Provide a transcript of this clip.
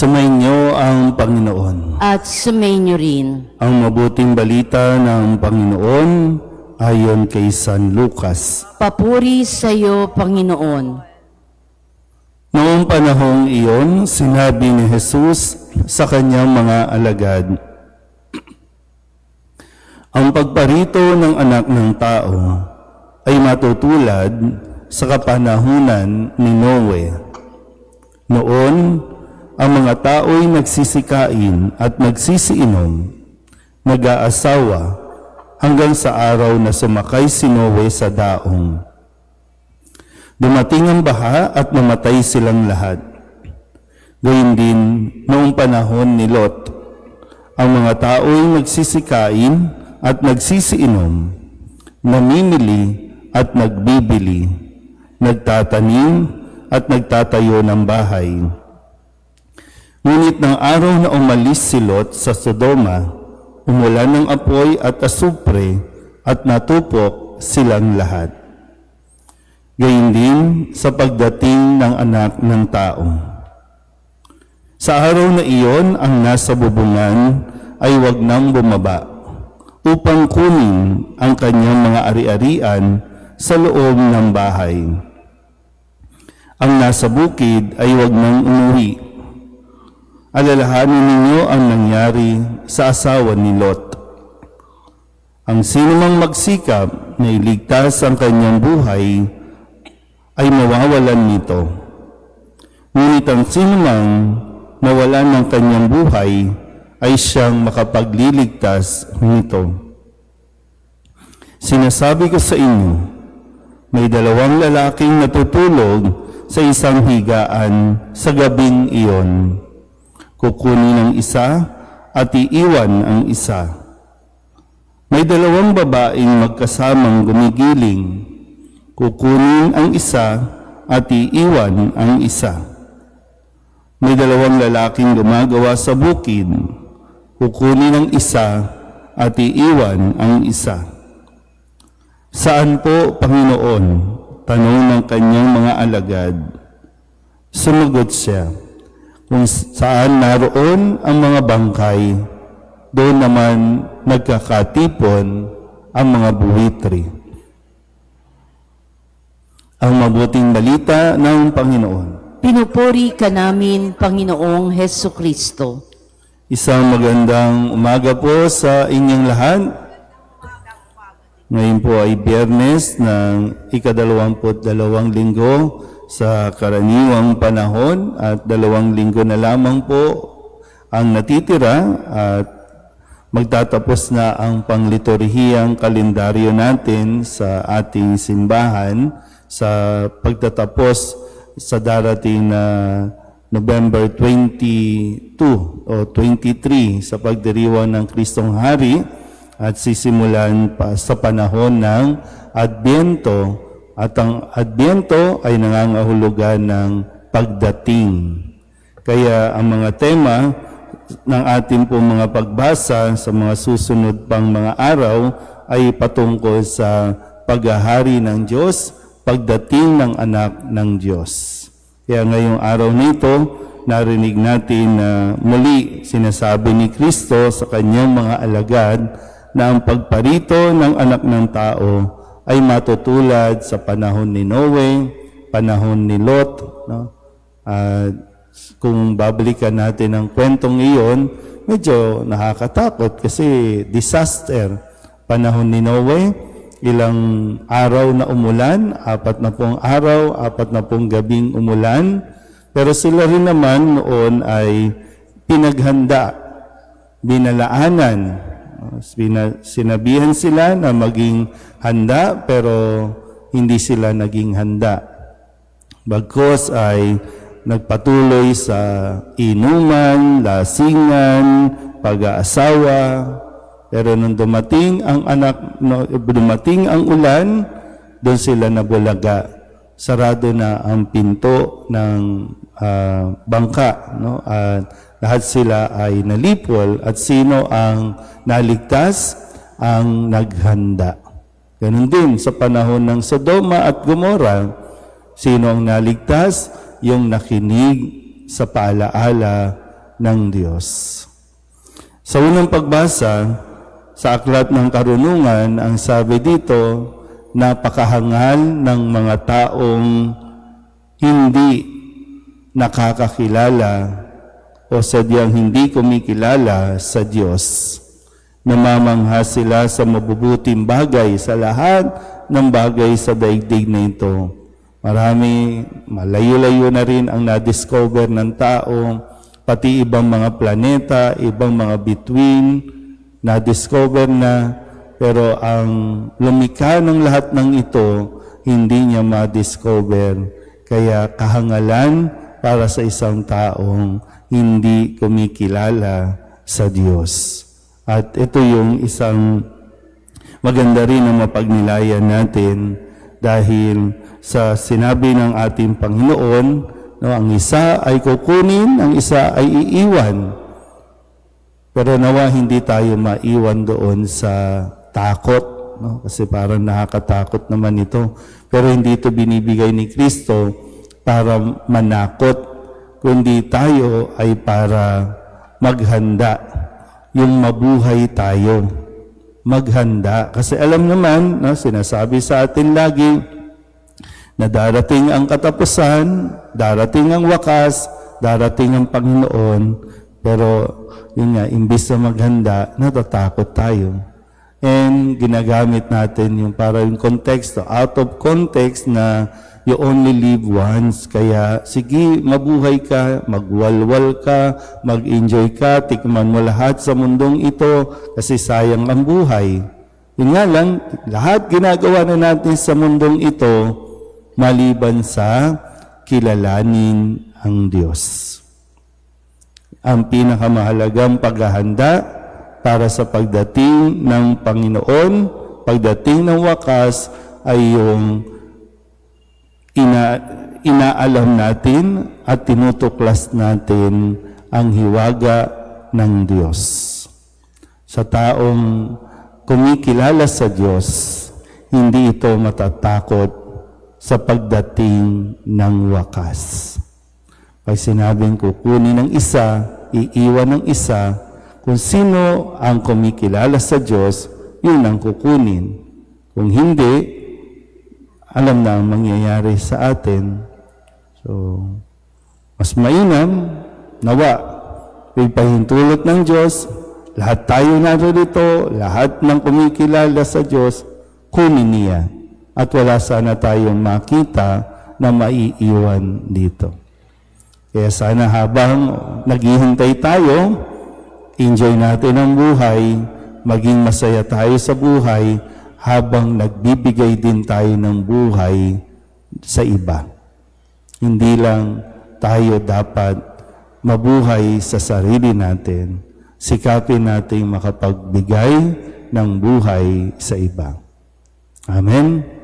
Sumainyo ang Panginoon. at sumainyo rin. Ang mabuting balita ng Panginoon ayon kay San Lucas. Papuri sa iyo, Panginoon. Noong panahong iyon, sinabi ni Jesus sa kanyang mga alagad, Ang pagparito ng anak ng tao ay matutulad sa kapanahunan ni Noe. Noon, ang mga tao'y nagsisikain at nagsisiinom, nag-aasawa, hanggang sa araw na sumakay si Noe sa daong. Dumating ang baha at namatay silang lahat. Gayun din noong panahon ni Lot, ang mga tao'y nagsisikain at nagsisiinom, namimili at nagbibili, nagtatanim at nagtatayo ng bahay. Ngunit ng araw na umalis si Lot sa Sodoma, umulan ng apoy at asupre at natupok silang lahat. Gayun din sa pagdating ng anak ng tao. Sa araw na iyon, ang nasa bubungan ay wag nang bumaba upang kunin ang kanyang mga ari-arian sa loob ng bahay. Ang nasa bukid ay wag nang umuwi. Alalahanin ninyo ang nangyari sa asawa ni Lot. Ang sinumang magsikap na iligtas ang kanyang buhay ay mawawalan nito. Ngunit ang sinumang mawalan ng kanyang buhay ay siyang makapagliligtas nito. Sinasabi ko sa inyo, may dalawang lalaking natutulog sa isang higaan sa gabing iyon. Kukunin ang isa at iiwan ang isa. May dalawang babaeng magkasamang gumigiling kukunin ang isa at iiwan ang isa. May dalawang lalaking gumagawa sa bukid, kukunin ang isa at iiwan ang isa. Saan po, Panginoon? Tanong ng kanyang mga alagad. Sumagot siya, kung saan naroon ang mga bangkay, doon naman nagkakatipon ang mga buwitri ang mabuting balita ng Panginoon. Pinupuri ka namin, Panginoong Heso Kristo. Isang magandang umaga po sa inyong lahat. Ngayon po ay biyernes ng ikadalawamput dalawang linggo sa karaniwang panahon at dalawang linggo na lamang po ang natitira at magtatapos na ang pangliturhiyang kalendaryo natin sa ating simbahan sa pagtatapos sa darating na November 22 o 23 sa pagdiriwang ng Kristong Hari at sisimulan pa sa panahon ng Adbyento at ang Adbyento ay nangangahulugan ng pagdating. Kaya ang mga tema ng ating pong mga pagbasa sa mga susunod pang mga araw ay patungkol sa paghahari ng Diyos pagdating ng anak ng Diyos. Kaya ngayong araw nito, narinig natin na muli sinasabi ni Kristo sa kanyang mga alagad na ang pagparito ng anak ng tao ay matutulad sa panahon ni Noe, panahon ni Lot. No? At kung babalikan natin ang kwentong iyon, medyo nakakatakot kasi disaster. Panahon ni Noe, ilang araw na umulan, apat na pong araw, apat na pong gabing umulan. Pero sila rin naman noon ay pinaghanda, binalaanan. Sina- Sinabihan sila na maging handa pero hindi sila naging handa. Bagkos ay nagpatuloy sa inuman, lasingan, pag-aasawa, pero nung dumating ang anak, dumating ang ulan, doon sila nabulaga. Sarado na ang pinto ng ah, bangka. No? At lahat sila ay nalipol at sino ang naligtas? Ang naghanda. Ganun din sa panahon ng Sodoma at Gomora, sino ang naligtas? Yung nakinig sa paalaala ng Diyos. Sa unang pagbasa, sa aklat ng karunungan, ang sabi dito, napakahangal ng mga taong hindi nakakakilala o sadyang hindi kumikilala sa Diyos. Namamangha sila sa mabubuting bagay sa lahat ng bagay sa daigdig na ito. Marami, malayo-layo na rin ang na-discover ng tao, pati ibang mga planeta, ibang mga between, na-discover na, pero ang lumikha ng lahat ng ito, hindi niya ma-discover. Kaya kahangalan para sa isang taong hindi kumikilala sa Diyos. At ito yung isang maganda rin na mapagnilayan natin dahil sa sinabi ng ating Panginoon, no, ang isa ay kukunin, ang isa ay iiwan. Pero nawa hindi tayo maiwan doon sa takot, no? kasi parang nakakatakot naman ito. Pero hindi ito binibigay ni Kristo para manakot, kundi tayo ay para maghanda, yung mabuhay tayo. Maghanda. Kasi alam naman, no, sinasabi sa atin lagi, na darating ang katapusan, darating ang wakas, darating ang Panginoon, pero yun nga, imbis na maghanda, natatakot tayo. And ginagamit natin yung para yung konteksto, out of context na you only live once. Kaya sige, mabuhay ka, magwalwal ka, mag-enjoy ka, tikman mo lahat sa mundong ito kasi sayang ang buhay. Yun nga lang, lahat ginagawa na natin sa mundong ito maliban sa kilalanin ang Diyos ang pinakamahalagang paghahanda para sa pagdating ng Panginoon, pagdating ng wakas ay yung ina, inaalam natin at tinutuklas natin ang hiwaga ng Diyos. Sa taong kumikilala sa Diyos, hindi ito matatakot sa pagdating ng wakas. Pag sinabing kukunin ng isa, iiwan ng isa, kung sino ang kumikilala sa Diyos, yun ang kukunin. Kung hindi, alam na ang mangyayari sa atin. So, mas mainam, nawa, ipahintulot ng Diyos, lahat tayo narito, lahat ng kumikilala sa Diyos, kunin niya. At wala sana tayong makita na maiiwan dito. Kaya sana habang naghihintay tayo, enjoy natin ang buhay, maging masaya tayo sa buhay, habang nagbibigay din tayo ng buhay sa iba. Hindi lang tayo dapat mabuhay sa sarili natin, sikapin nating makapagbigay ng buhay sa iba. Amen.